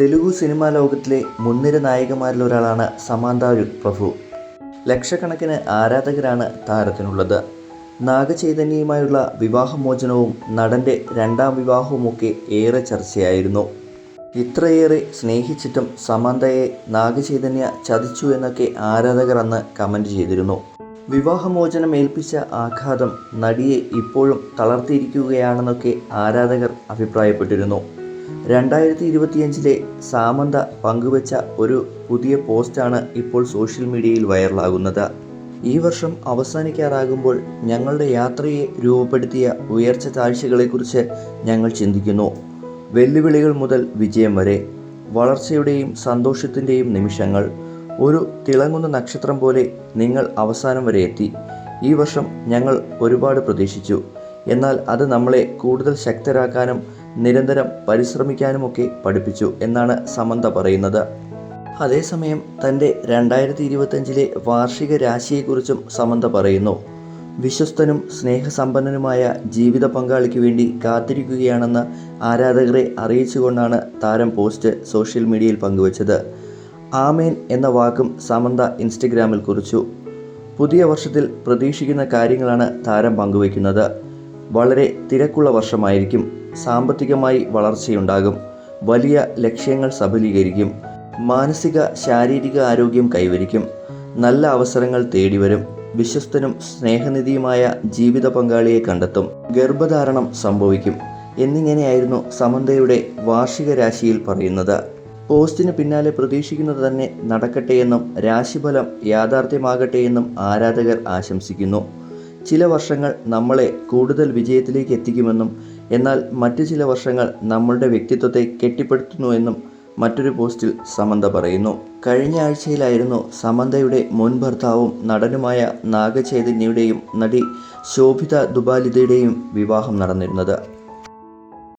Telugu cinema ലോകത്തിലെ മുൻനിര നായികമാരിലൊരാളാണ് സമാന്ത പ്രഭു. ലക്ഷക്കണക്കിന് ആരാധകരാണ് താരത്തിനുള്ളത്. നാഗചൈതന്യയുമായുള്ള വിവാഹമോചനവും നടന്റെ രണ്ടാം വിവാഹവുമൊക്കെ ഏറെ ചർച്ചയായിരുന്നു. ഇത്രയേറെ സ്നേഹിച്ചിട്ടും സമാന്തയെ നാഗചൈതന്യ ചതിച്ചു എന്നൊക്കെ ആരാധകർ അന്ന് കമന്റ് ചെയ്തിരുന്നു. വിവാഹമോചനം ഏൽപ്പിച്ച ആഘാതം നടിയെ ഇപ്പോഴും തളർത്തിയിരിക്കുകയാണെന്നൊക്കെ ആരാധകർ അഭിപ്രായപ്പെട്ടിരുന്നു. രണ്ടായിരത്തി ഇരുപത്തിയഞ്ചിലെ സാമന്ത പങ്കുവച്ച ഒരു പുതിയ പോസ്റ്റാണ് ഇപ്പോൾ സോഷ്യൽ മീഡിയയിൽ വൈറലാകുന്നത്. ഈ വർഷം അവസാനിക്കാറാകുമ്പോൾ ഞങ്ങളുടെ യാത്രയെ രൂപപ്പെടുത്തിയ ഉയർച്ച താഴ്ചകളെക്കുറിച്ച് ഞങ്ങൾ ചിന്തിക്കുന്നു. വെല്ലുവിളികൾ മുതൽ വിജയം വരെ വളർച്ചയുടെയും സന്തോഷത്തിന്റെയും നിമിഷങ്ങൾ ഒരു തിളങ്ങുന്ന നക്ഷത്രം പോലെ നിങ്ങൾ അവസാനം വരെ എത്തി. ഈ വർഷം ഞങ്ങൾ ഒരുപാട് പ്രതീക്ഷിച്ചു. എന്നാൽ അത് നമ്മളെ കൂടുതൽ ശക്തരാക്കാനും നിരന്തരം പരിശ്രമിക്കാനുമൊക്കെ പഠിപ്പിച്ചു എന്നാണ് സമന്ത പറയുന്നത്. അതേസമയം തന്റെ രണ്ടായിരത്തി ഇരുപത്തഞ്ചിലെ വാർഷിക രാശിയെക്കുറിച്ചും സമന്ത പറയുന്നു. വിശ്വസ്തനും സ്നേഹസമ്പന്നനുമായ ജീവിത പങ്കാളിക്ക് വേണ്ടി കാത്തിരിക്കുകയാണെന്ന് ആരാധകരെ അറിയിച്ചുകൊണ്ടാണ് താരം പോസ്റ്റ് സോഷ്യൽ മീഡിയയിൽ പങ്കുവച്ചത്. ആമേൻ എന്ന വാക്കും സമന്ത ഇൻസ്റ്റഗ്രാമിൽ കുറിച്ചു. പുതിയ വർഷത്തിൽ പ്രതീക്ഷിക്കുന്ന കാര്യങ്ങളാണ് താരം പങ്കുവയ്ക്കുന്നത്. വളരെ തിരക്കുള്ള വർഷമായിരിക്കും. സാമ്പത്തികമായി വളർച്ചയുണ്ടാകും. വലിയ ലക്ഷ്യങ്ങൾ സഫലീകരിക്കും. മാനസിക ശാരീരിക ആരോഗ്യം കൈവരിക്കും. നല്ല അവസരങ്ങൾ തേടിവരും. വിശ്വസ്തനും സ്നേഹനിധിയുമായ ജീവിത പങ്കാളിയെ കണ്ടെത്തും. ഗർഭധാരണം സംഭവിക്കും. എന്നിങ്ങനെയായിരുന്നു സമന്തയുടെ വാർഷിക രാശിയിൽ പറയുന്നത്. പോസ്റ്റിന് പിന്നാലെ പ്രതീക്ഷിക്കുന്നത് തന്നെ നടക്കട്ടെയെന്നും രാശിഫലം യാഥാർത്ഥ്യമാകട്ടെയെന്നും ആരാധകർ ആശംസിക്കുന്നു. ചില വർഷങ്ങൾ നമ്മളെ കൂടുതൽ വിജയത്തിലേക്ക് എത്തിക്കുമെന്നും എന്നാൽ മറ്റു ചില വർഷങ്ങൾ നമ്മളുടെ വ്യക്തിത്വത്തെ കെട്ടിപ്പടുത്തുന്നുവെന്നും മറ്റൊരു പോസ്റ്റിൽ സമന്ത പറയുന്നു. കഴിഞ്ഞ ആഴ്ചയിലായിരുന്നു സമന്തയുടെ മുൻ ഭർത്താവും നടനുമായ നാഗചൈതന്യയുടെയും നടി ശോഭിത ദുബാലിതയുടെയും വിവാഹം നടന്നിരുന്നത്.